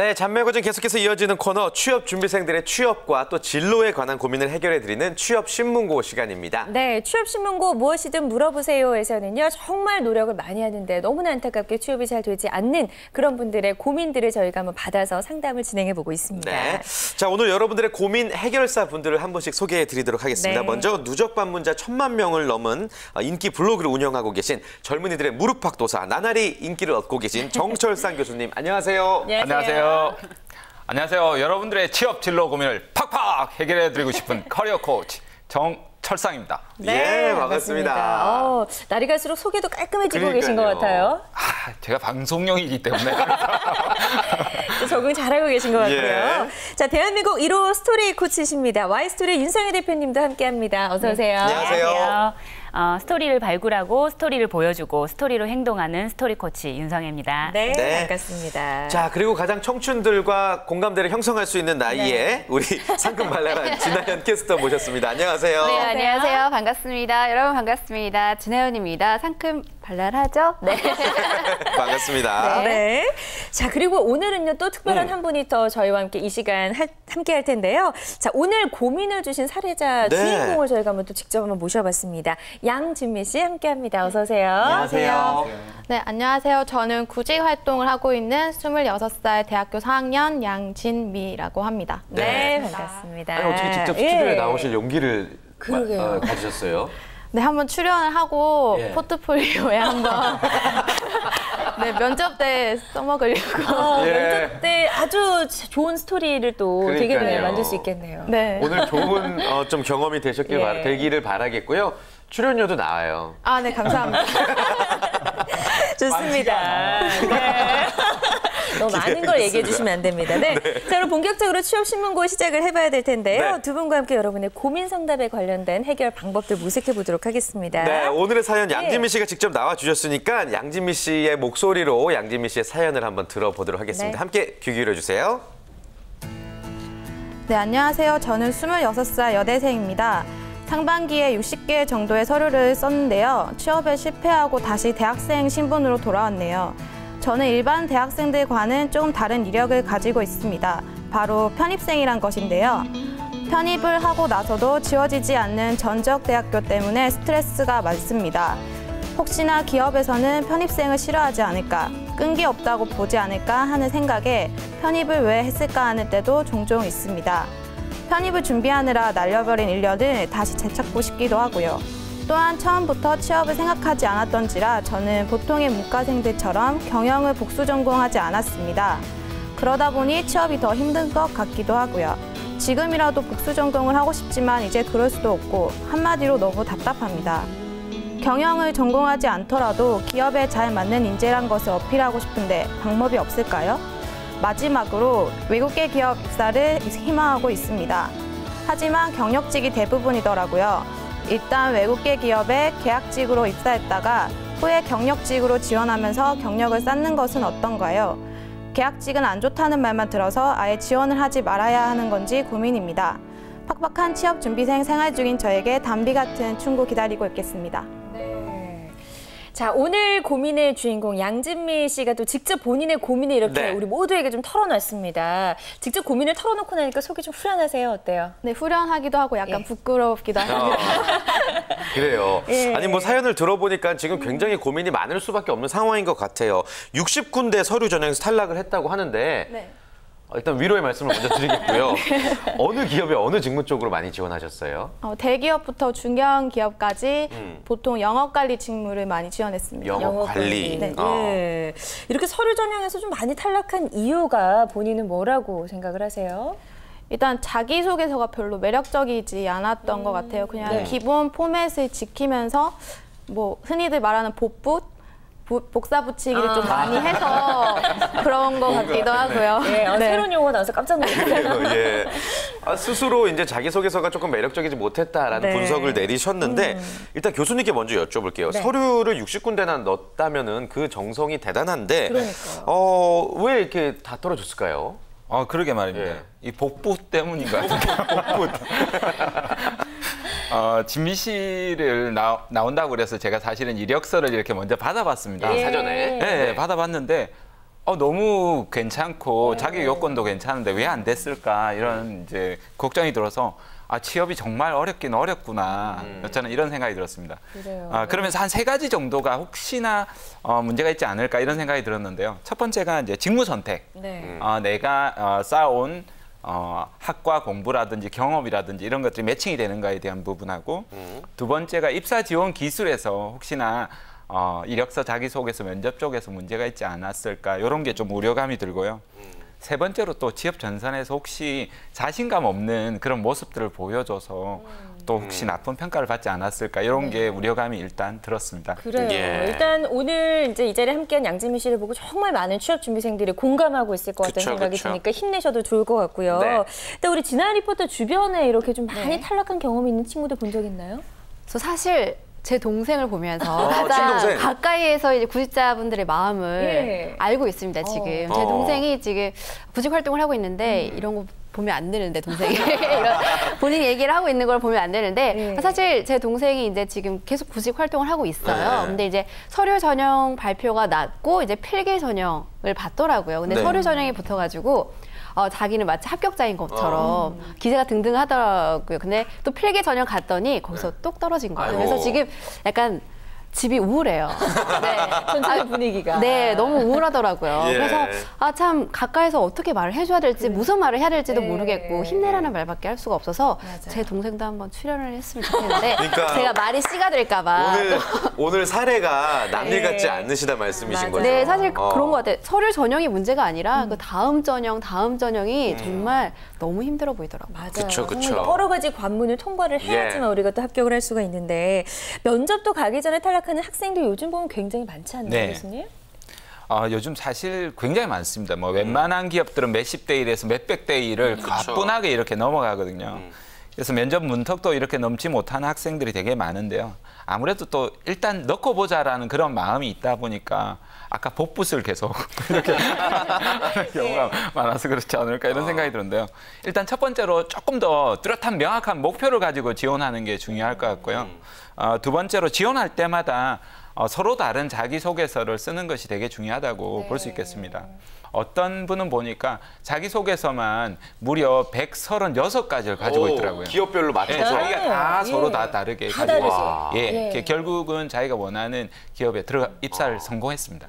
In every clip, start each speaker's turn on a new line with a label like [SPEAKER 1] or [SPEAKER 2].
[SPEAKER 1] 네, 잔매거진 계속해서 이어지는 코너 취업 준비생들의 취업과 또 진로에 관한 고민을 해결해 드리는 취업 신문고 시간입니다.
[SPEAKER 2] 네, 취업신문고 무엇이든 물어보세요에서는요 정말 노력을 많이 하는데 너무나 안타깝게 취업이 잘 되지 않는 그런 분들의 고민들을 저희가 한번 받아서 상담을 진행해 보고 있습니다.
[SPEAKER 1] 네. 자, 오늘 여러분들의 고민 해결사 분들을 한 분씩 소개해 드리도록 하겠습니다.
[SPEAKER 2] 네.
[SPEAKER 1] 먼저 누적 방문자 천만 명을 넘은 어, 인기 블로그를 운영하고 계신 젊은이들의 무릎팍도사 나날이 인기를 얻고 계신 정철상 교수님 안녕하세요.
[SPEAKER 3] 안녕하세요. 안녕하세요. 여러분들의 취업 진로 고민을 팍팍 해결해 드리고 싶은 커리어 코치 정철상입니다.
[SPEAKER 1] 예, 반갑습니다.
[SPEAKER 2] 어, 날이 갈수록 소개도 깔끔해지고
[SPEAKER 1] 그러니까요.
[SPEAKER 2] 계신 것 같아요.
[SPEAKER 3] 아, 제가 방송용이기 때문에
[SPEAKER 2] 또 적응 잘하고 계신 것 같고요.
[SPEAKER 1] 예.
[SPEAKER 2] 자, 대한민국 1호 스토리 코치십니다. 와이스토리 윤성희 대표님도 함께합니다. 어서 오세요.
[SPEAKER 1] 안녕하세요.
[SPEAKER 4] 어, 스토리를 발굴하고 스토리를 보여주고 스토리로 행동하는 스토리 코치 윤성혜입니다.
[SPEAKER 2] 네,
[SPEAKER 1] 네.
[SPEAKER 2] 반갑습니다.
[SPEAKER 1] 자, 그리고 가장 청춘들과 공감대를 형성할 수 있는 나이에
[SPEAKER 2] 네.
[SPEAKER 1] 우리 상큼 발랄한 진아연 캐스터 모셨습니다. 안녕하세요.
[SPEAKER 5] 네, 안녕하세요. 반갑습니다. 여러분 반갑습니다. 진혜연입니다. 상큼 발랄하죠? 네.
[SPEAKER 1] 반갑습니다.
[SPEAKER 2] 네. 자, 그리고 오늘은요, 또 특별한
[SPEAKER 1] 음.
[SPEAKER 2] 한 분이 더 저희와 함께 이 시간 하- 함께 할 텐데요. 자, 오늘 고민을 주신 사례자
[SPEAKER 1] 네.
[SPEAKER 2] 주인공을 저희가 한번 또 직접 한번 모셔봤습니다. 양진미 씨 함께 합니다. 어서오세요.
[SPEAKER 1] 안녕하세요.
[SPEAKER 5] 네, 안녕하세요. 저는 구직 활동을 하고 있는 26살 대학교 4학년 양진미라고 합니다.
[SPEAKER 2] 네,
[SPEAKER 1] 네.
[SPEAKER 2] 반갑습니다.
[SPEAKER 1] 아니, 어떻게 직접
[SPEAKER 2] 예.
[SPEAKER 1] 스튜디오에 나오실 용기를
[SPEAKER 2] 그러게요.
[SPEAKER 1] 마- 어, 가지셨어요?
[SPEAKER 5] 네, 한번 출연을 하고
[SPEAKER 1] 예.
[SPEAKER 5] 포트폴리오에 한번 네, 면접 때 써먹으려고.
[SPEAKER 2] 어,
[SPEAKER 1] 예.
[SPEAKER 2] 면접 때 아주 좋은 스토리를 또 되게
[SPEAKER 1] 그러니까요.
[SPEAKER 2] 네, 만들 수 있겠네요.
[SPEAKER 5] 네.
[SPEAKER 1] 오늘 좋은 어, 좀 경험이 되셨길
[SPEAKER 2] 예.
[SPEAKER 1] 바, 되기를 바라겠고요. 출연료도 나와요.
[SPEAKER 5] 아, 네, 감사합니다.
[SPEAKER 2] 좋습니다. 네. 너무 많은 걸 얘기해 주시면 안 됩니다. 네. 자, 그럼 본격적으로 취업 신문고 시작을 해봐야 될 텐데요.
[SPEAKER 1] 네.
[SPEAKER 2] 두 분과 함께 여러분의 고민 상담에 관련된 해결 방법들 모색해 보도록 하겠습니다.
[SPEAKER 1] 네, 오늘의 사연
[SPEAKER 2] 예.
[SPEAKER 1] 양진미 씨가 직접 나와 주셨으니까 양진미 씨의 목소리로 양진미 씨의 사연을 한번 들어보도록 하겠습니다.
[SPEAKER 2] 네.
[SPEAKER 1] 함께 귀 기울여 주세요.
[SPEAKER 5] 네, 안녕하세요. 저는 26살 여대생입니다. 상반기에 60개 정도의 서류를 썼는데요. 취업에 실패하고 다시 대학생 신분으로 돌아왔네요. 저는 일반 대학생들과는 조금 다른 이력을 가지고 있습니다. 바로 편입생이란 것인데요. 편입을 하고 나서도 지워지지 않는 전적 대학교 때문에 스트레스가 많습니다. 혹시나 기업에서는 편입생을 싫어하지 않을까, 끈기 없다고 보지 않을까 하는 생각에 편입을 왜 했을까 하는 때도 종종 있습니다. 편입을 준비하느라 날려버린 1년을 다시 되찾고 싶기도 하고요. 또한 처음부터 취업을 생각하지 않았던지라 저는 보통의 문과생들처럼 경영을 복수 전공하지 않았습니다. 그러다 보니 취업이 더 힘든 것 같기도 하고요. 지금이라도 복수 전공을 하고 싶지만 이제 그럴 수도 없고 한마디로 너무 답답합니다. 경영을 전공하지 않더라도 기업에 잘 맞는 인재란 것을 어필하고 싶은데 방법이 없을까요? 마지막으로 외국계 기업 입사를 희망하고 있습니다. 하지만 경력직이 대부분이더라고요. 일단 외국계 기업에 계약직으로 입사했다가 후에 경력직으로 지원하면서 경력을 쌓는 것은 어떤가요? 계약직은 안 좋다는 말만 들어서 아예 지원을 하지 말아야 하는 건지 고민입니다. 팍팍한 취업 준비생 생활 중인 저에게 담비 같은 충고 기다리고 있겠습니다.
[SPEAKER 2] 네. 자, 오늘 고민의 주인공 양진미 씨가 또 직접 본인의 고민을 이렇게
[SPEAKER 1] 네.
[SPEAKER 2] 우리 모두에게 좀 털어놨습니다. 직접 고민을 털어놓고 나니까 속이 좀 후련하세요. 어때요?
[SPEAKER 5] 네, 후련하기도 하고 약간
[SPEAKER 2] 예.
[SPEAKER 5] 부끄럽기도 하고.
[SPEAKER 1] 어, 그래요.
[SPEAKER 2] 예.
[SPEAKER 1] 아니 뭐 사연을 들어보니까 지금 굉장히 고민이 많을 수밖에 없는 상황인 것 같아요. 60군데 서류 전형에서 탈락을 했다고 하는데
[SPEAKER 5] 네.
[SPEAKER 1] 어, 일단 위로의 말씀을 먼저 드리겠고요. 어느 기업에 어느 직무 쪽으로 많이 지원하셨어요?
[SPEAKER 5] 어, 대기업부터 중견 기업까지
[SPEAKER 1] 음.
[SPEAKER 5] 보통 영업 관리 직무를 많이 지원했습니다.
[SPEAKER 1] 영업,
[SPEAKER 2] 영어
[SPEAKER 1] 관리.
[SPEAKER 2] 네.
[SPEAKER 1] 어.
[SPEAKER 2] 예. 이렇게 서류 전형에서 좀 많이 탈락한 이유가 본인은 뭐라고 생각을 하세요?
[SPEAKER 5] 일단 자기소개서가 별로 매력적이지 않았던 것 같아요. 그냥
[SPEAKER 2] 네.
[SPEAKER 5] 기본 포맷을 지키면서 뭐 흔히들 말하는 복붙 부- 복사 붙이기를
[SPEAKER 2] 아.
[SPEAKER 5] 좀 많이 해서 그런 것 같기도 하고요.
[SPEAKER 2] 네, 어,
[SPEAKER 5] 네.
[SPEAKER 2] 새로운 용어 나와서 깜짝 놀랐어요.
[SPEAKER 1] 예. 아, 스스로 이제 자기소개서가 조금 매력적이지 못했다라는
[SPEAKER 2] 네.
[SPEAKER 1] 분석을 내리셨는데 일단 교수님께 먼저 여쭤볼게요.
[SPEAKER 2] 네.
[SPEAKER 1] 서류를 60군데나 넣었다면은 그 정성이 대단한데
[SPEAKER 2] 그러니까요.
[SPEAKER 1] 어, 왜 이렇게 다 떨어졌을까요?
[SPEAKER 3] 어, 그러게 말입니다.
[SPEAKER 1] 예.
[SPEAKER 3] 이 복부 때문인 것 같아요. 복부. 어, 진미 씨를 나, 나온다고 그래서 제가 사실은 이력서를 이렇게 먼저 받아봤습니다.
[SPEAKER 1] 아, 사전에?
[SPEAKER 3] 네, 받아봤는데 어, 너무 괜찮고 자기 요건도 괜찮은데 왜 안 됐을까 이런 이제 걱정이 들어서 아 취업이 정말 어렵긴 어렵구나 저는 이런 생각이 들었습니다.
[SPEAKER 2] 그래요.
[SPEAKER 3] 아, 그러면서 한 세 가지 정도가 혹시나 어, 문제가 있지 않을까 이런 생각이 들었는데요. 첫 번째가 이제 직무 선택.
[SPEAKER 2] 네.
[SPEAKER 3] 어, 내가 어, 쌓아온 어, 학과 공부라든지 경험이라든지 이런 것들이 매칭이 되는가에 대한 부분하고 두 번째가 입사 지원 기술에서 혹시나 어, 이력서 자기소개서 면접 쪽에서 문제가 있지 않았을까 이런 게 좀 우려감이 들고요. 세 번째로 또 취업 전선에서 혹시 자신감 없는 그런 모습들을 보여줘서 또 혹시 나쁜 평가를 받지 않았을까 이런 게 우려감이 일단 들었습니다.
[SPEAKER 2] 그래요.
[SPEAKER 1] 예.
[SPEAKER 2] 일단 오늘 이제 이 자리에 함께한 양지민 씨를 보고 정말 많은 취업 준비생들이 공감하고 있을 것 같다는
[SPEAKER 1] 그쵸,
[SPEAKER 2] 생각이
[SPEAKER 1] 그쵸.
[SPEAKER 2] 드니까 힘내셔도 좋을 것 같고요.
[SPEAKER 1] 네.
[SPEAKER 2] 근데 우리 진아 리포터 주변에 이렇게 좀 많이 탈락한 경험이 있는 친구들 본 적 있나요?
[SPEAKER 6] 저 사실 제 동생을 보면서
[SPEAKER 1] 어,
[SPEAKER 6] 가장
[SPEAKER 1] 친동생.
[SPEAKER 6] 가까이에서 이제 구직자분들의 마음을
[SPEAKER 2] 예.
[SPEAKER 6] 알고 있습니다 지금
[SPEAKER 2] 어.
[SPEAKER 6] 제
[SPEAKER 1] 어.
[SPEAKER 6] 동생이 지금 구직 활동을 하고 있는데 이런 거 보면 안 되는데 동생이 이런 본인이 얘기를 하고 있는 걸 보면 안 되는데
[SPEAKER 2] 예.
[SPEAKER 6] 사실 제 동생이 이제 지금 계속 구직 활동을 하고 있어요.
[SPEAKER 1] 네.
[SPEAKER 6] 근데 이제 서류 전형 발표가 났고 이제 필기 전형을 받더라고요. 근데
[SPEAKER 1] 네.
[SPEAKER 6] 서류 전형이 붙어가지고 어, 자기는 마치 합격자인 것처럼 기세가 등등하더라고요. 근데 또 필기 전형 갔더니 거기서 똑 떨어진 거예요.
[SPEAKER 1] 네.
[SPEAKER 6] 그래서 지금 약간 집이 우울해요. 네.
[SPEAKER 2] 전체 분위기가.
[SPEAKER 6] 네, 너무 우울하더라고요.
[SPEAKER 1] 예.
[SPEAKER 6] 그래서 아 참 가까이서 어떻게 말을 해줘야 될지 무슨 말을 해야 될지도
[SPEAKER 2] 네.
[SPEAKER 6] 모르겠고 힘내라는 말밖에 할 수가 없어서
[SPEAKER 2] 맞아요.
[SPEAKER 6] 제 동생도 한번 출연을 했으면 좋겠는데
[SPEAKER 1] 그러니까
[SPEAKER 6] 제가 말이 씨가 될까봐.
[SPEAKER 1] 오늘 오늘 사례가 남일
[SPEAKER 2] 네.
[SPEAKER 1] 같지 않으시다 말씀이신
[SPEAKER 2] 맞아요.
[SPEAKER 1] 거죠.
[SPEAKER 6] 네, 사실
[SPEAKER 1] 어.
[SPEAKER 6] 그런 것 같아요. 서류 전형이 문제가 아니라 그 다음 전형, 다음 전형이 정말 너무 힘들어 보이더라고요.
[SPEAKER 2] 맞아요.
[SPEAKER 1] 그쵸, 그쵸.
[SPEAKER 2] 여러 가지 관문을 통과를 해야지만
[SPEAKER 1] 예.
[SPEAKER 2] 우리가 또 합격을 할 수가 있는데 면접도 가기 전에 탈락 하는 학생들 요즘 보면 굉장히 많지 않나요,
[SPEAKER 3] 네.
[SPEAKER 2] 교수님?
[SPEAKER 3] 아, 요즘 사실 굉장히 많습니다. 뭐 웬만한 기업들은 몇십 대 일에서 몇백 대 일을
[SPEAKER 1] 그쵸.
[SPEAKER 3] 가뿐하게 이렇게 넘어가거든요. 그래서 면접 문턱도 이렇게 넘지 못하는 학생들이 되게 많은데요. 아무래도 또 일단 넣고 보자라는 그런 마음이 있다 보니까 아까 복붙을 계속 이렇게 하는 경우가 많아서 그렇지 않을까 이런 생각이 드는데요. 일단 첫 번째로 조금 더 뚜렷한 명확한 목표를 가지고 지원하는 게 중요할 것 같고요. 어, 두 번째로 지원할 때마다 어, 서로 다른 자기소개서를 쓰는 것이 되게 중요하다고 볼수 있겠습니다. 어떤 분은 보니까 자기소개서만 무려 136가지를 가지고
[SPEAKER 1] 오,
[SPEAKER 3] 있더라고요.
[SPEAKER 1] 기업별로
[SPEAKER 3] 예,
[SPEAKER 1] 맞춰서.
[SPEAKER 3] 자기가 다
[SPEAKER 2] 예.
[SPEAKER 3] 서로 다 다르게
[SPEAKER 2] 다
[SPEAKER 3] 가지고. 와서 예,
[SPEAKER 2] 예.
[SPEAKER 3] 결국은 자기가 원하는 기업에 들어 입사를 성공했습니다.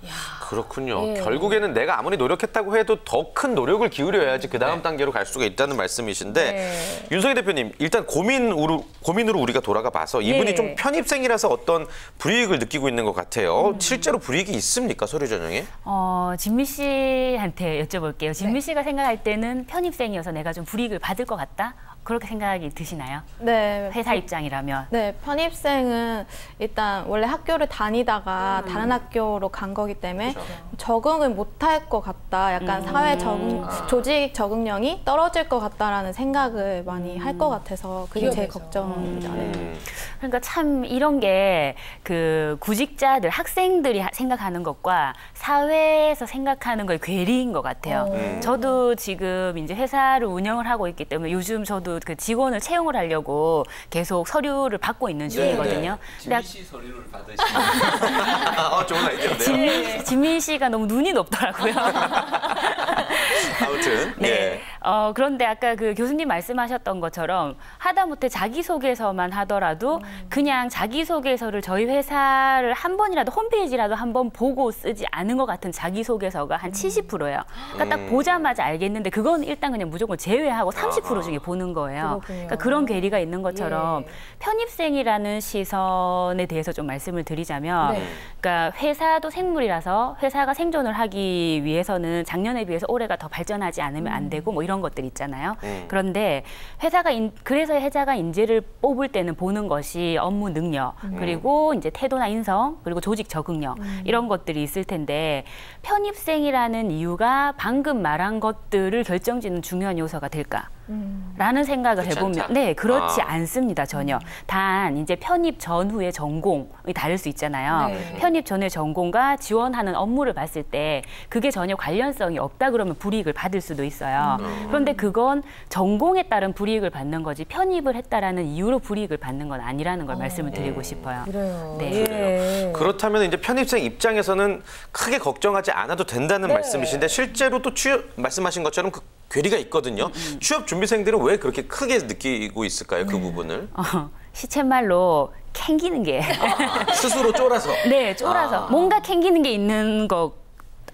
[SPEAKER 1] 그렇군요.
[SPEAKER 2] 예.
[SPEAKER 1] 결국에는 내가 아무리 노력했다고 해도 더 큰 노력을 기울여야지 그 다음 단계로 갈 수가 있다는 말씀이신데
[SPEAKER 2] 네.
[SPEAKER 1] 윤석희 대표님 일단 고민으로 고민으로 우리가 돌아가 봐서 이분이
[SPEAKER 2] 예.
[SPEAKER 1] 좀 편입생이라서 어떤 불이익을 느끼고 있는 것 같아요. 실제로 불이익이 있습니까 서류 전형에?
[SPEAKER 4] 어, 진미 씨 한테 여쭤볼게요. 진미 씨가 생각할 때는 편입생이어서 내가 좀 불이익을 받을 것 같다? 그렇게 생각이 드시나요?
[SPEAKER 5] 네.
[SPEAKER 4] 회사 입장이라면.
[SPEAKER 5] 네, 편입생은 일단 원래 학교를 다니다가 다른 학교로 간 거기 때문에 적응을 못할 것 같다. 약간 사회 적응, 조직 적응력이 떨어질 것 같다라는 생각을 많이 할것 같아서 그게 제. 걱정입니다. 네.
[SPEAKER 1] 음.
[SPEAKER 4] 그러니까 참 이런 게 그 구직자들 학생들이 하- 생각하는 것과 사회에서 생각하는 거의 괴리인 것 같아요.
[SPEAKER 1] 음.
[SPEAKER 4] 저도 지금 이제 회사를 운영을 하고 있기 때문에 요즘 저도 그 직원을 채용을 하려고 계속 서류를 받고 있는 중이거든요. 근데 아-
[SPEAKER 3] 씨 서류를 받으시면
[SPEAKER 1] 어, 좋은 아이디어인데요.
[SPEAKER 4] 진미, 진민 씨가 너무 눈이 높더라고요.
[SPEAKER 1] 아무튼
[SPEAKER 4] 네.
[SPEAKER 1] 예.
[SPEAKER 4] 어, 그런데 아까 그 교수님 말씀하셨던 것처럼 하다못해 자기소개서만 하더라도 그냥 자기소개서를 저희 회사를 한 번이라도 홈페이지라도 한 번 보고 쓰지 않은 것 같은 자기소개서가 한 70%예요. 그러니까 딱 보자마자 알겠는데 그건 일단 그냥 무조건 제외하고 30% 중에 보는 거예요.
[SPEAKER 2] 그렇군요.
[SPEAKER 4] 그러니까 그런 괴리가 있는 것처럼
[SPEAKER 2] 예.
[SPEAKER 4] 편입생이라는 시선에 대해서 좀 말씀을 드리자면
[SPEAKER 2] 네.
[SPEAKER 4] 그러니까 회사도 생물이라서 회사가 생존을 하기 위해서는 작년에 비해서 올해가 더 발전하지 않으면 안 되고 뭐 이런 것들 있잖아요.
[SPEAKER 1] 음.
[SPEAKER 4] 그런데 회사가 인, 그래서 회사가 인재를 뽑을 때는 보는 것이 업무 능력 그리고 이제 태도나 인성 그리고 조직 적응력 이런 것들이 있을 텐데 편입생이라는 이유가 방금 말한 것들을 결정짓는 중요한 요소가 될까? 라는 생각을 해보면
[SPEAKER 1] 않다.
[SPEAKER 4] 네 그렇지
[SPEAKER 1] 아.
[SPEAKER 4] 않습니다 전혀 단 이제 편입 전후의 전공이 다를 수 있잖아요
[SPEAKER 2] 네.
[SPEAKER 4] 편입 전후의 전공과 지원하는 업무를 봤을 때 그게 전혀 관련성이 없다 그러면 불이익을 받을 수도 있어요 그런데 그건 전공에 따른 불이익을 받는 거지 편입을 했다라는 이유로 불이익을 받는 건 아니라는 걸 말씀을 드리고 싶어요
[SPEAKER 2] 그래요.
[SPEAKER 4] 네.
[SPEAKER 2] 예.
[SPEAKER 1] 그렇다면 이제 편입생 입장에서는 크게 걱정하지 않아도 된다는
[SPEAKER 2] 네.
[SPEAKER 1] 말씀이신데 실제로 또 취업 말씀하신 것처럼 그 괴리가 있거든요. 취업 준비생들은 왜 그렇게 크게 느끼고 있을까요? 그 부분을
[SPEAKER 4] 어, 시쳇말로 캥기는 게
[SPEAKER 1] 스스로 쫄아서.
[SPEAKER 4] 네, 쫄아서 뭔가 캥기는 게 있는 거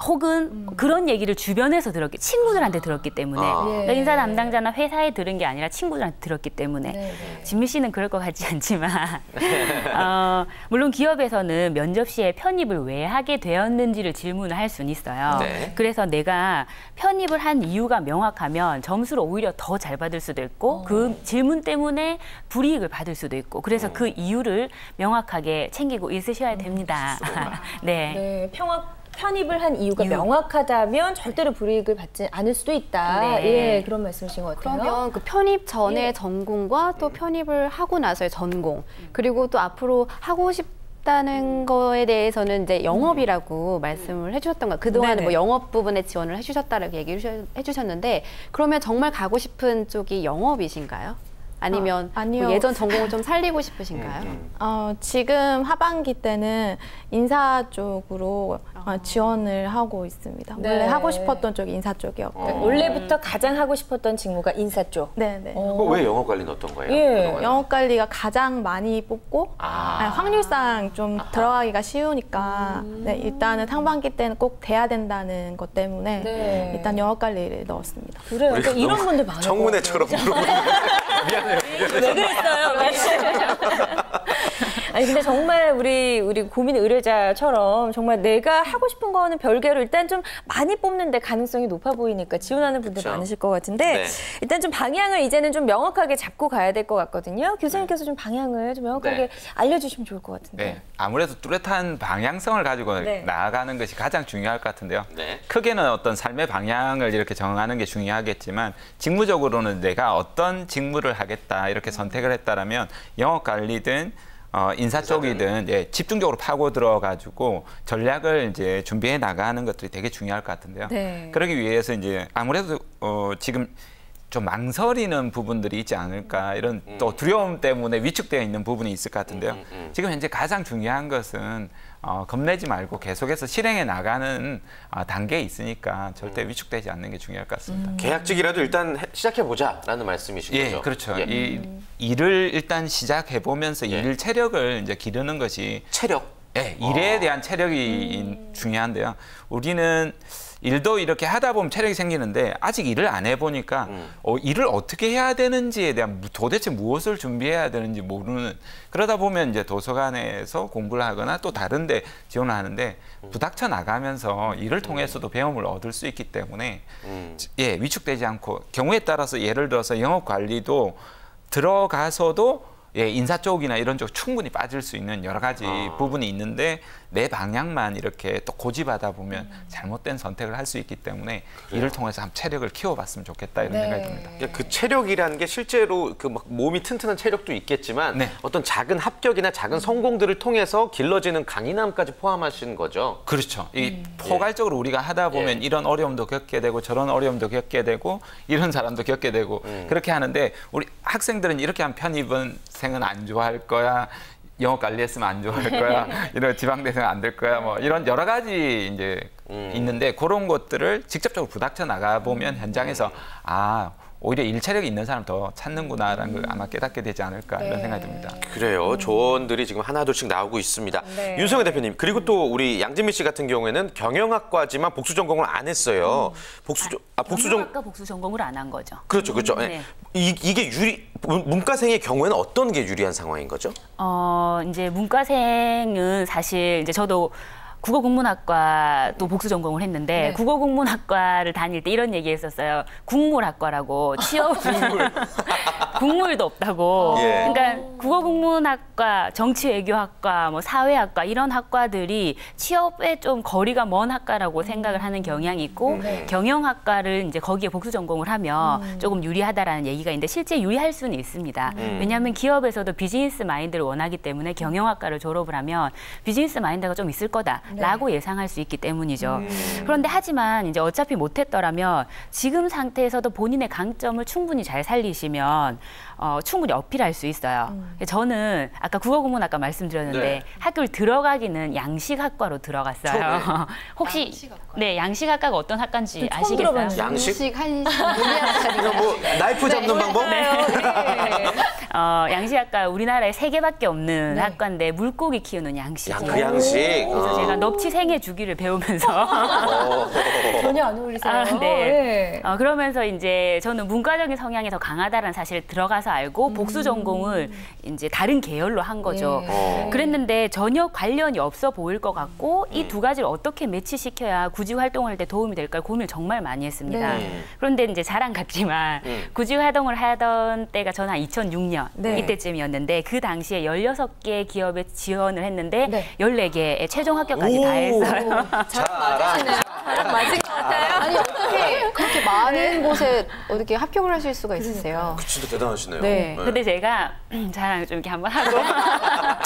[SPEAKER 4] 혹은 그런 얘기를 주변에서 들었기 친구들한테 들었기 때문에
[SPEAKER 1] 아.
[SPEAKER 4] 그러니까 인사 담당자나 회사에 들은 게 아니라 친구들한테 들었기 때문에
[SPEAKER 2] 네,
[SPEAKER 4] 진미 씨는 그럴 것 같지 않지만 어, 물론 기업에서는 면접 시에 편입을 왜 하게 되었는지를 질문을 할 수는 있어요.
[SPEAKER 1] 네.
[SPEAKER 4] 그래서 내가 편입을 한 이유가 명확하면 점수를 오히려 더 잘 받을 수도 있고 그 질문 때문에 불이익을 받을 수도 있고 그래서 그 이유를 명확하게 챙기고 있으셔야 됩니다. 네.
[SPEAKER 2] 네, 평합 편입을 한 이유가
[SPEAKER 4] 이유.
[SPEAKER 2] 명확하다면 절대로 불이익을 받지 않을 수도 있다.
[SPEAKER 4] 네.
[SPEAKER 2] 예, 그런 말씀이신 것 같아요.
[SPEAKER 6] 그러면 그 편입 전의
[SPEAKER 2] 예.
[SPEAKER 6] 전공과 또 편입을 하고 나서의 전공 그리고 또 앞으로 하고 싶 다는 거에 대해서는 이제 영업이라고 말씀을 해주셨던 거 그동안에
[SPEAKER 2] 네네.
[SPEAKER 6] 뭐 영업 부분에 지원을 해주셨다라고 얘기를 해주셨- 해주셨는데 그러면 정말 가고 싶은 쪽이 영업이신가요? 아니면
[SPEAKER 5] 아, 아니요.
[SPEAKER 6] 뭐 예전 전공을 좀 살리고 싶으신가요?
[SPEAKER 1] 음.
[SPEAKER 5] 어, 지금 하반기 때는 인사 쪽으로 어, 지원을 하고 있습니다.
[SPEAKER 2] 네.
[SPEAKER 5] 원래 하고 싶었던 쪽이 인사 쪽이었고.
[SPEAKER 1] 어.
[SPEAKER 2] 원래부터 가장 하고 싶었던 직무가 인사 쪽.
[SPEAKER 5] 네, 네.
[SPEAKER 2] 어.
[SPEAKER 1] 그거 왜 영업 관리는 어떤 거예요?
[SPEAKER 2] 예?
[SPEAKER 5] 영업 관리가 가장 많이 뽑고
[SPEAKER 1] 아.
[SPEAKER 5] 아니, 확률상 좀 들어가기가 쉬우니까 네, 일단은 상반기 때는 꼭 돼야 된다는 것 때문에
[SPEAKER 2] 네.
[SPEAKER 5] 일단 영업 관리를 넣었습니다.
[SPEAKER 2] 그래요. 그러니까 이런 분들 많아요.
[SPEAKER 1] 청문회처럼 물어보는 미안해요.
[SPEAKER 2] 왜 그랬어요? 아니 근데 정말 우리 우리 고민 의뢰자처럼 정말 내가 하고 싶은 거는 별개로 일단 좀 많이 뽑는데 가능성이 높아 보이니까 지원하는 분들
[SPEAKER 1] 그렇죠.
[SPEAKER 2] 많으실 것 같은데
[SPEAKER 1] 네.
[SPEAKER 2] 일단 좀 방향을 이제는 좀 명확하게 잡고 가야 될 것 같거든요. 교수님께서 좀 방향을 좀 명확하게
[SPEAKER 1] 네.
[SPEAKER 2] 알려주시면 좋을 것 같은데.
[SPEAKER 3] 네, 아무래도 뚜렷한 방향성을 가지고
[SPEAKER 2] 네.
[SPEAKER 3] 나아가는 것이 가장 중요할 것 같은데요.
[SPEAKER 1] 네.
[SPEAKER 3] 크게는 어떤 삶의 방향을 이렇게 정하는 게 중요하겠지만 직무적으로는 내가 어떤 직무를 하겠다 이렇게 선택을 했다라면 영업 관리든 어, 인사 쪽이든 예, 집중적으로 파고 들어가지고 전략을 이제 준비해 나가는 것들이 되게 중요할 것 같은데요.
[SPEAKER 2] 네.
[SPEAKER 3] 그러기 위해서 이제 아무래도 어, 지금 좀 망설이는 부분들이 있지 않을까 이런 또 두려움 때문에 위축되어 있는 부분이 있을 것 같은데요.
[SPEAKER 1] 음, 음.
[SPEAKER 3] 지금 현재 가장 중요한 것은 어, 겁내지 말고 계속해서 실행해 나가는 어, 단계에 있으니까 절대
[SPEAKER 1] 음.
[SPEAKER 3] 위축되지 않는 게 중요할 것 같습니다.
[SPEAKER 1] 계약직이라도 일단 시작해 보자라는 말씀이신
[SPEAKER 3] 예,
[SPEAKER 1] 거죠.
[SPEAKER 3] 그렇죠.
[SPEAKER 1] 예.
[SPEAKER 3] 이 일을 일단 시작해 보면서
[SPEAKER 1] 예.
[SPEAKER 3] 일 체력을 이제 기르는 것이
[SPEAKER 1] 체력.
[SPEAKER 3] 예, 일에
[SPEAKER 1] 어.
[SPEAKER 3] 대한 체력이 중요한데요. 우리는 일도 이렇게 하다 보면 체력이 생기는데 아직 일을 안 해보니까
[SPEAKER 1] 음.
[SPEAKER 3] 어, 일을 어떻게 해야 되는지에 대한 무- 도대체 무엇을 준비해야 되는지 모르는 그러다 보면 이제 도서관에서 공부를 하거나 또 다른데 지원을 하는데
[SPEAKER 1] 음.
[SPEAKER 3] 부닥쳐 나가면서 일을 통해서도 배움을 얻을 수 있기 때문에
[SPEAKER 1] 음.
[SPEAKER 3] 예 위축되지 않고 경우에 따라서 예를 들어서 영업 관리도 들어가서도 예, 인사 쪽이나 이런 쪽 충분히 빠질 수 있는 여러 가지
[SPEAKER 1] 아.
[SPEAKER 3] 부분이 있는데 내 방향만 이렇게 또 고집하다 보면
[SPEAKER 1] 음.
[SPEAKER 3] 잘못된 선택을 할 수 있기 때문에 이를 통해서 한번 체력을 키워봤으면 좋겠다 이런
[SPEAKER 2] 네.
[SPEAKER 3] 생각이 듭니다.
[SPEAKER 1] 그러니까 그 체력이라는 게 실제로 그 막 몸이 튼튼한 체력도 있겠지만
[SPEAKER 3] 네.
[SPEAKER 1] 어떤 작은 합격이나 작은 성공들을 통해서 길러지는 강인함까지 포함하신 거죠.
[SPEAKER 3] 그렇죠. 이
[SPEAKER 1] 음.
[SPEAKER 3] 포괄적으로 우리가 하다 보면
[SPEAKER 1] 예.
[SPEAKER 3] 이런 어려움도 겪게 되고 저런 어려움도 겪게 되고 이런 사람도 겪게 되고
[SPEAKER 1] 음.
[SPEAKER 3] 그렇게 하는데 우리 학생들은 이렇게 한 편입은 생은 안 좋아할 거야. 영어 관리했으면 안 좋아할 거야. 이런 지방 대생 안될 거야. 뭐 이런 여러 가지 이제
[SPEAKER 1] 음.
[SPEAKER 3] 있는데 그런 것들을 직접적으로 부닥쳐 나가 보면
[SPEAKER 1] 음.
[SPEAKER 3] 현장에서 아 오히려 일 체력이 있는 사람 더 찾는구나라는 걸 아마 깨닫게 되지 않을까 이런
[SPEAKER 2] 네.
[SPEAKER 3] 생각이 듭니다.
[SPEAKER 1] 그래요. 조언들이 지금 하나둘씩 나오고 있습니다.
[SPEAKER 2] 네.
[SPEAKER 1] 윤성현 대표님 그리고 또 우리 양진미 씨 같은 경우에는 경영학과지만 복수 전공을 안 했어요. 복수 전- 아 복수 전
[SPEAKER 4] 아까 복수 전공을 안 한 거죠.
[SPEAKER 1] 그렇죠, 그렇죠. 예.
[SPEAKER 4] 네.
[SPEAKER 1] 이, 이게 유리 문- 문과생의 경우에는 어떤 게 유리한 상황인 거죠?
[SPEAKER 4] 어, 이제 문과생은 사실 이제 저도 국어국문학과 또 복수 전공을 했는데
[SPEAKER 2] 네.
[SPEAKER 4] 국어국문학과를 다닐 때 이런 얘기 했었어요. 국물학과라고 취업 국물 도 없다고.
[SPEAKER 1] 예.
[SPEAKER 4] 그러니까 국어국문학과, 정치외교학과, 뭐 사회학과 이런 학과들이 취업에 좀 거리가 먼 학과라고 생각을 하는 경향이 있고 경영학과를 이제 거기에 복수 전공을 하면 조금 유리하다라는 얘기가 있는데 실제 유리할 수는 있습니다. 왜냐하면 기업에서도 비즈니스 마인드를 원하기 때문에 경영학과를 졸업을 하면 비즈니스 마인드가 좀 있을 거다라고 예상할 수 있기 때문이죠. 그런데 하지만 이제 어차피 못했더라면 지금 상태에서도 본인의 강점을 충분히 잘 살리시면 어, 충분히 어필할 수 있어요. 저는 아까 국어국문학과 말씀드렸는데
[SPEAKER 1] 네.
[SPEAKER 4] 학교를 들어가기는 양식학과로 들어갔어요. 혹시 네 양식학과가 어떤 학과인지
[SPEAKER 2] 저 처음
[SPEAKER 4] 아시겠어요?
[SPEAKER 2] 들어봤는데.
[SPEAKER 1] 양식?
[SPEAKER 6] 한식.
[SPEAKER 1] 이거 뭐 나이프 잡는 방법?
[SPEAKER 4] 어, 양식 학과 우리나라에 세 개밖에 없는 학과인데 물고기 키우는 양식.
[SPEAKER 1] 양, 그 양식.
[SPEAKER 4] 그래서
[SPEAKER 1] 아.
[SPEAKER 4] 제가 넙치 생애 주기를 배우면서
[SPEAKER 1] 어.
[SPEAKER 2] 전혀 안 어울리세요.
[SPEAKER 4] 아, 네.
[SPEAKER 2] 네.
[SPEAKER 4] 어, 그러면서 이제 저는 문과적인 성향이 더 강하다는 사실을 들어가서 알고 복수 전공을 이제 다른 계열로 한 거죠.
[SPEAKER 2] 예.
[SPEAKER 1] 어.
[SPEAKER 4] 그랬는데 전혀 관련이 없어 보일 것 같고 이 두 가지를 어떻게 매치시켜야 구직 활동할 때 도움이 될까 고민을 정말 많이 했습니다.
[SPEAKER 1] 네.
[SPEAKER 4] 그런데 이제 자랑 같지만 구직 활동을 하던 때가 저는 한 2006년
[SPEAKER 2] 네.
[SPEAKER 4] 이때쯤이었는데 그 당시에 16개 기업에 지원을 했는데
[SPEAKER 2] 네.
[SPEAKER 4] 14개의 최종 합격까지 다 했어요.
[SPEAKER 1] 자랑.
[SPEAKER 2] 맞은 것 같아요.
[SPEAKER 6] 아니 어떻게 그렇게 많은 곳에 어떻게 합격을 하실 수가 있으세요?
[SPEAKER 1] 진짜 대단하시네요.
[SPEAKER 6] 네.
[SPEAKER 4] 근데 제가 자랑 좀 이렇게 한번 하고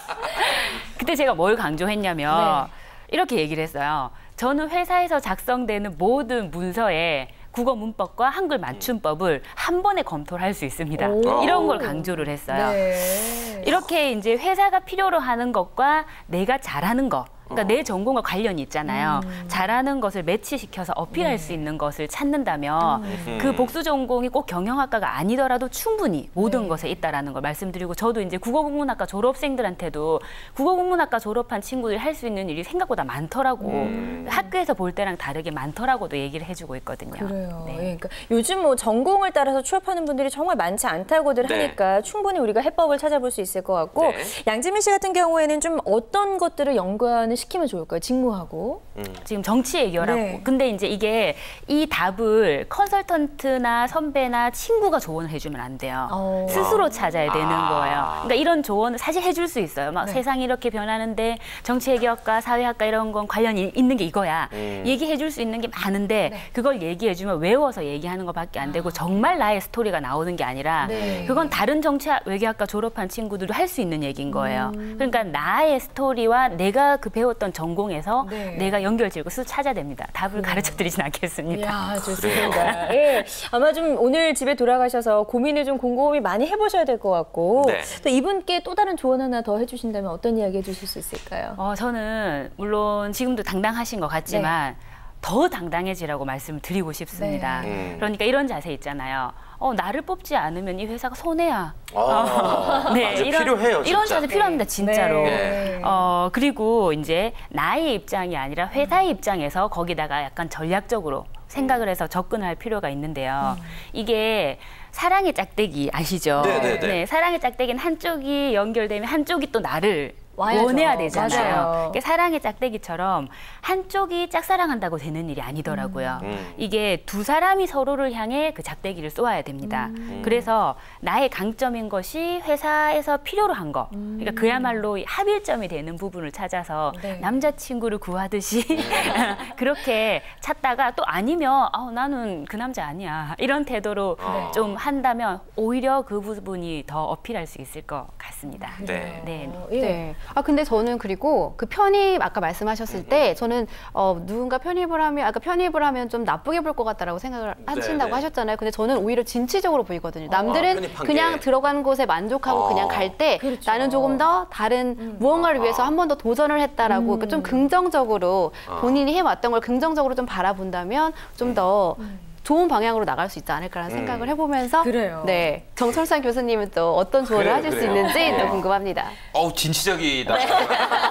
[SPEAKER 4] 그때 제가 뭘 강조했냐면 이렇게 얘기를 했어요. 저는 회사에서 작성되는 모든 문서에 국어 문법과 한글 맞춤법을 한 번에 검토를 할 수 있습니다.
[SPEAKER 2] 오.
[SPEAKER 4] 이런 걸 강조를 했어요.
[SPEAKER 2] 네.
[SPEAKER 4] 이렇게 이제 회사가 필요로 하는 것과 내가 잘하는 거. 그러니까 내 전공과 관련이 있잖아요. 잘하는 것을 매치시켜서 어필할 수 있는 것을 찾는다면 그 복수 전공이 꼭 경영학과가 아니더라도 충분히 모든 것에 있다라는 걸 말씀드리고 저도 이제 국어국문학과 졸업생들한테도 국어국문학과 졸업한 친구들이 할 수 있는 일이 생각보다 많더라고. 학교에서 볼 때랑 다르게 많더라고도 얘기를 해주고 있거든요.
[SPEAKER 2] 그래요.
[SPEAKER 4] 네.
[SPEAKER 2] 예, 그러니까 요즘 뭐 전공을 따라서 취업하는 분들이 정말 많지 않다고들
[SPEAKER 1] 네.
[SPEAKER 2] 하니까 충분히 우리가 해법을 찾아볼 수 있을 것 같고
[SPEAKER 1] 네.
[SPEAKER 2] 양지민 씨 같은 경우에는 좀 어떤 것들을 연관을 시키면 좋을까요? 직무하고.
[SPEAKER 4] 지금 정치 얘기하라고.
[SPEAKER 2] 네.
[SPEAKER 4] 근데 이제 이게 이 답을 컨설턴트나 선배나 친구가 조언을 해주면 안 돼요.
[SPEAKER 2] 어.
[SPEAKER 4] 스스로 찾아야 되는
[SPEAKER 1] 아.
[SPEAKER 4] 거예요. 그러니까 이런 조언을 사실 해줄 수 있어요. 막
[SPEAKER 2] 네.
[SPEAKER 4] 세상이 이렇게 변하는데 정치외교학과, 사회학과 이런 건 관련이 있는 게 이거야.
[SPEAKER 1] 음.
[SPEAKER 4] 얘기해줄 수 있는 게 많은데
[SPEAKER 2] 네.
[SPEAKER 4] 그걸 얘기해주면 외워서 얘기하는 것밖에 안 되고 정말 나의 스토리가 나오는 게 아니라
[SPEAKER 2] 아. 네.
[SPEAKER 4] 그건 다른 정치외교학과 졸업한 친구들도 할 수 있는 얘기인 거예요.
[SPEAKER 2] 음.
[SPEAKER 4] 그러니까 나의 스토리와 내가 그 배 웠던 전공에서
[SPEAKER 2] 네.
[SPEAKER 4] 내가 연결지고 쓱 찾아야 됩니다. 답을 가르쳐 드리진 않겠습니다.
[SPEAKER 2] 이야, 좋습니다. 예. 아마 좀 오늘 집에 돌아가셔서 고민을 좀 곰곰이 많이 해보셔야 될 것 같고
[SPEAKER 1] 네.
[SPEAKER 2] 또 이분께 또 다른 조언 하나 더 해주신다면 어떤 이야기 해주실 수 있을까요?
[SPEAKER 4] 어, 저는 물론 지금도 당당하신 것 같지만 더 당당해지라고 말씀을 드리고 싶습니다.
[SPEAKER 1] 네. 음.
[SPEAKER 4] 그러니까 이런 자세 있잖아요. 어, 나를 뽑지 않으면 이 회사가 손해야.
[SPEAKER 1] 아, 맞아,
[SPEAKER 4] 이런,
[SPEAKER 1] 필요해요,
[SPEAKER 4] 이런
[SPEAKER 1] 진짜.
[SPEAKER 4] 자세 필요합니다, 진짜로.
[SPEAKER 2] 네.
[SPEAKER 4] 어, 그리고 이제 나의 입장이 아니라 회사의 입장에서 거기다가 약간 전략적으로 생각을 해서 접근할 필요가 있는데요. 이게 사랑의 짝대기 아시죠?
[SPEAKER 1] 네, 네, 네.
[SPEAKER 4] 사랑의 짝대기는 한쪽이 연결되면 한쪽이 또 나를
[SPEAKER 2] 와야죠.
[SPEAKER 4] 원해야 되잖아요.
[SPEAKER 2] 맞아요.
[SPEAKER 4] 그러니까 사랑의 짝대기처럼 한쪽이 짝사랑한다고 되는 일이 아니더라고요.
[SPEAKER 1] 음.
[SPEAKER 4] 이게 두 사람이 서로를 향해 그 작대기를 쏘아야 됩니다.
[SPEAKER 2] 음.
[SPEAKER 4] 그래서 나의 강점인 것이 회사에서 필요로 한 거.
[SPEAKER 2] 음.
[SPEAKER 4] 그러니까 그야말로 합일점이 되는 부분을 찾아서
[SPEAKER 2] 네.
[SPEAKER 4] 남자친구를 구하듯이 그렇게 찾다가 또 아니면 아, 나는 그 남자 아니야. 이런 태도로
[SPEAKER 1] 네.
[SPEAKER 4] 좀 한다면 오히려 그 부분이 더 어필할 수 있을 것 같습니다.
[SPEAKER 1] 네.
[SPEAKER 4] 네.
[SPEAKER 2] 어, 예.
[SPEAKER 6] 네. 아 근데 저는 그리고 그 편입 아까 말씀하셨을 때 저는 어 누군가 편입을 하면 아까 편입을 하면 좀 나쁘게 볼 것 같다라고 생각을 하신다고
[SPEAKER 1] 네.
[SPEAKER 6] 하셨잖아요. 근데 저는 오히려 진취적으로 보이거든요. 남들은
[SPEAKER 1] 편입한
[SPEAKER 6] 그냥
[SPEAKER 1] 게.
[SPEAKER 6] 들어간 곳에 만족하고
[SPEAKER 1] 어.
[SPEAKER 6] 그냥 갈 때
[SPEAKER 2] 그렇죠.
[SPEAKER 6] 나는 조금 더 다른 무언가를 위해서 한 번 더 도전을 했다라고 그러니까 좀 긍정적으로 본인이 해왔던 걸 긍정적으로 좀 바라본다면 좀더 좋은 방향으로 나갈 수 있지 않을까라는 생각을 해보면서
[SPEAKER 2] 그래요.
[SPEAKER 6] 네 정철산 교수님은 또 어떤 조언을
[SPEAKER 1] 그래요,
[SPEAKER 6] 하실 수
[SPEAKER 1] 그래요.
[SPEAKER 6] 있는지 또
[SPEAKER 1] 어.
[SPEAKER 6] 궁금합니다.
[SPEAKER 3] 어우 진취적이다.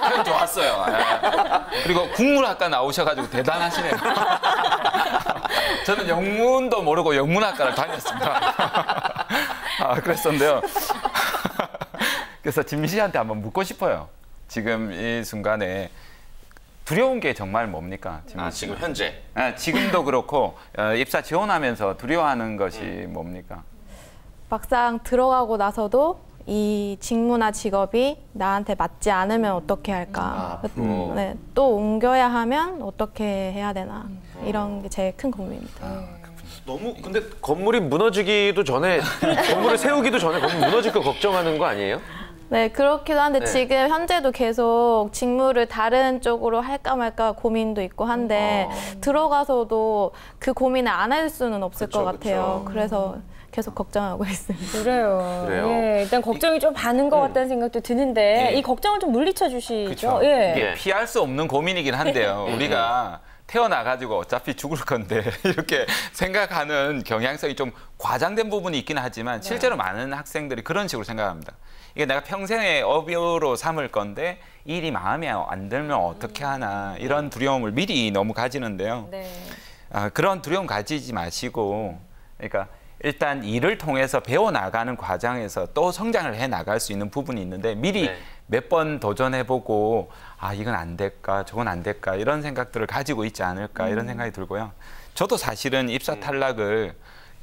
[SPEAKER 3] 표현 좋았어요. 예. 그리고 국문학과 나오셔가지고 대단하시네요. 저는 영문도 모르고 영문학과를 다녔습니다. 아, 그랬었는데요. 그래서 진미 씨한테 한번 묻고 싶어요. 지금 이 순간에 두려운 게 정말 뭡니까? 진미
[SPEAKER 1] 아,
[SPEAKER 3] 씨?
[SPEAKER 1] 지금 현재.
[SPEAKER 3] 아, 지금도 그렇고 어, 입사 지원하면서 두려워하는 것이 뭡니까?
[SPEAKER 5] 막상 들어가고 나서도 이 직무나 직업이 나한테 맞지 않으면 어떻게 할까?
[SPEAKER 1] 앞으로.
[SPEAKER 5] 네, 또 옮겨야 하면 어떻게 해야 되나? 이런 게 제일 큰 고민입니다.
[SPEAKER 1] 너무 근데 건물이 무너지기도 전에 건물을 세우기도 전에 건물 무너질 거 걱정하는 거 아니에요?
[SPEAKER 5] 네, 그렇기도 한데
[SPEAKER 1] 네.
[SPEAKER 5] 지금 현재도 계속 직무를 다른 쪽으로 할까 말까 고민도 있고 한데 들어가서도 그 고민을 안 할 수는 없을
[SPEAKER 1] 그쵸,
[SPEAKER 5] 것 같아요.
[SPEAKER 1] 그쵸.
[SPEAKER 5] 그래서 계속 걱정하고 있습니다.
[SPEAKER 2] 그래요.
[SPEAKER 1] 그래요.
[SPEAKER 2] 예, 일단 걱정이 좀 많은 것 같다는 생각도 드는데
[SPEAKER 3] 예.
[SPEAKER 2] 이 걱정을 좀 물리쳐
[SPEAKER 3] 주시죠.
[SPEAKER 2] 예.
[SPEAKER 3] 이게 피할 수 없는 고민이긴 한데요. 우리가 태어나가지고 어차피 죽을 건데 이렇게 생각하는 경향성이 좀 과장된 부분이 있긴 하지만 실제로 많은 학생들이 그런 식으로 생각합니다. 이게 내가 평생의 업으로 삼을 건데 이 일이 마음에 안 들면 어떻게 하나 이런 두려움을 미리 너무 가지는데요.
[SPEAKER 2] 네.
[SPEAKER 3] 아, 그런 두려움 가지지 마시고 그러니까 일단 일을 통해서 배워 나가는 과정에서 또 성장을 해 나갈 수 있는 부분이 있는데 미리
[SPEAKER 1] 네.
[SPEAKER 3] 몇번 도전해 보고 아 이건 안 될까 저건 안 될까 이런 생각들을 가지고 있지 않을까 이런 생각이 들고요. 저도 사실은 입사 탈락을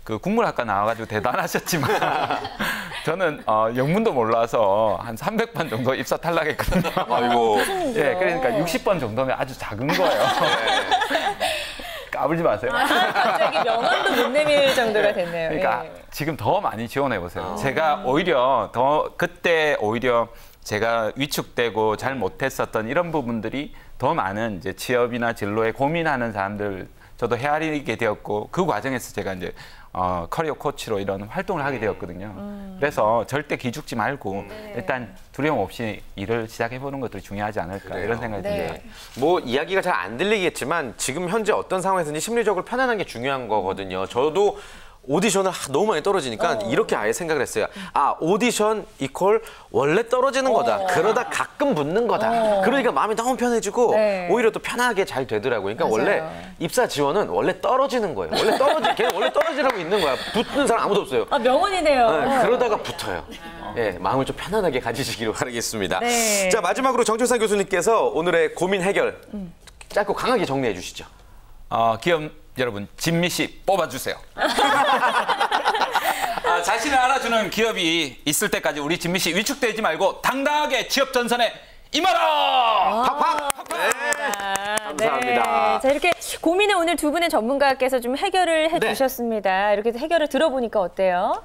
[SPEAKER 3] 그 국문학과 나와가지고 대단하셨지만 저는 어, 영문도 몰라서 한 300번 정도 입사 탈락했거든요.
[SPEAKER 1] 아이고.
[SPEAKER 3] 예, 그러니까 60번 정도면 아주 작은 거예요. 까불지 마세요.
[SPEAKER 2] 갑자기 명언도 못 내밀 정도가 됐네요.
[SPEAKER 3] 그러니까
[SPEAKER 2] 예.
[SPEAKER 3] 지금 더 많이 지원해 보세요. 제가 오히려 더 그때 오히려 제가 위축되고 잘 못했었던 이런 부분들이 더 많은 이제 취업이나 진로에 고민하는 사람들 저도 헤아리게 되었고 그 과정에서 제가 이제 어, 커리어 코치로 이런 활동을 하게 되었거든요. 그래서 절대 기죽지 말고 일단 두려움 없이 일을 시작해 보는 것들이 중요하지 않을까
[SPEAKER 1] 그래요.
[SPEAKER 3] 이런 생각이
[SPEAKER 2] 네.
[SPEAKER 3] 듭니다.
[SPEAKER 1] 뭐 이야기가 잘 안 들리겠지만 지금 현재 어떤 상황에서든지 심리적으로 편안한 게 중요한 거거든요. 저도 오디션을 하- 너무 많이 떨어지니까 이렇게 아예 생각을 했어요. 아 오디션 이퀄 원래 떨어지는 거다. 그러다 가끔 붙는 거다. 그러니까 마음이 너무 편해지고
[SPEAKER 2] 네.
[SPEAKER 1] 오히려 또 편하게 잘 되더라고요. 그러니까
[SPEAKER 2] 맞아요.
[SPEAKER 1] 원래 입사 지원은 원래 떨어지는 거예요. 원래 떨어지 걔는 원래 떨어지라고 있는 거야. 붙는 사람 아무도 없어요.
[SPEAKER 2] 아, 명언이네요.
[SPEAKER 1] 네, 그러다가 붙어요. 예, 마음을 좀 편안하게 가지시기를 바라겠습니다.
[SPEAKER 2] 네.
[SPEAKER 1] 자, 마지막으로 정철산 교수님께서 오늘의 고민 해결 짧고 강하게 정리해 주시죠.
[SPEAKER 3] 어, 기업 여러분 진미 씨 뽑아주세요. 아, 자신을 알아주는 기업이 있을 때까지 우리 진미 씨 위축되지 말고 당당하게 취업 전선에 임하라.
[SPEAKER 1] 팍팍! 네. 감사합니다.
[SPEAKER 2] 네. 자, 이렇게 고민을 오늘 두 분의 전문가께서 좀 해결을 해
[SPEAKER 1] 네.
[SPEAKER 2] 주셨습니다. 이렇게 해서 해결을 들어보니까 어때요?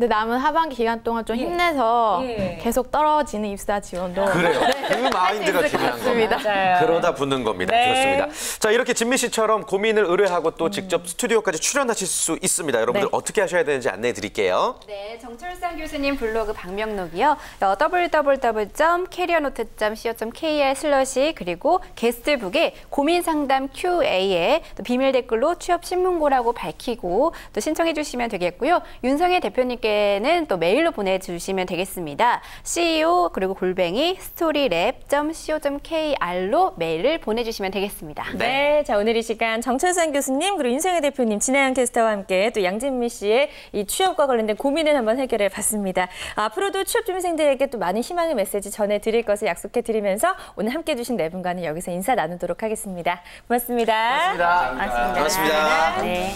[SPEAKER 5] 근데 남은 하반기 기간 동안 좀 힘내서
[SPEAKER 2] 예.
[SPEAKER 5] 계속 떨어지는 입사 지원도
[SPEAKER 1] 그래요. 그 마인드가 중요한 겁니다.
[SPEAKER 2] 맞아요.
[SPEAKER 1] 그러다 붙는 겁니다.
[SPEAKER 2] 네.
[SPEAKER 1] 좋습니다. 자, 이렇게 진미 씨처럼 고민을 의뢰하고 또 직접 스튜디오까지 출연하실 수 있습니다. 여러분들
[SPEAKER 2] 네.
[SPEAKER 1] 어떻게 하셔야 되는지 안내해 드릴게요.
[SPEAKER 6] 네, 정철상 교수님 블로그 방명록이요. 어, www.캐리어노트.co.kr 슬러시 그리고 게스트북에 고민 상담 QA에 또 비밀 댓글로 취업 신문고라고 밝히고 또 신청해 주시면 되겠고요. 윤성혜 대표님께 는 또 메일로 보내주시면 되겠습니다. CEO 그리고 골뱅이 스토리랩.co.kr로 메일을 보내주시면 되겠습니다.
[SPEAKER 2] 네. 자, 오늘 이 시간 정철산 교수님, 그리고 윤성혜 대표님, 진혜양 캐스터와 함께 또 양진미 씨의 이 취업과 관련된 고민을 한번 해결해 봤습니다. 앞으로도 취업 준비생들에게 또 많은 희망의 메시지 전해 드릴 것을 약속해 드리면서 오늘 함께 해주신 네 분과는 여기서 인사 나누도록 하겠습니다. 고맙습니다.
[SPEAKER 1] 고맙습니다.
[SPEAKER 2] 고맙습니다.
[SPEAKER 1] 고맙습니다.
[SPEAKER 2] 네.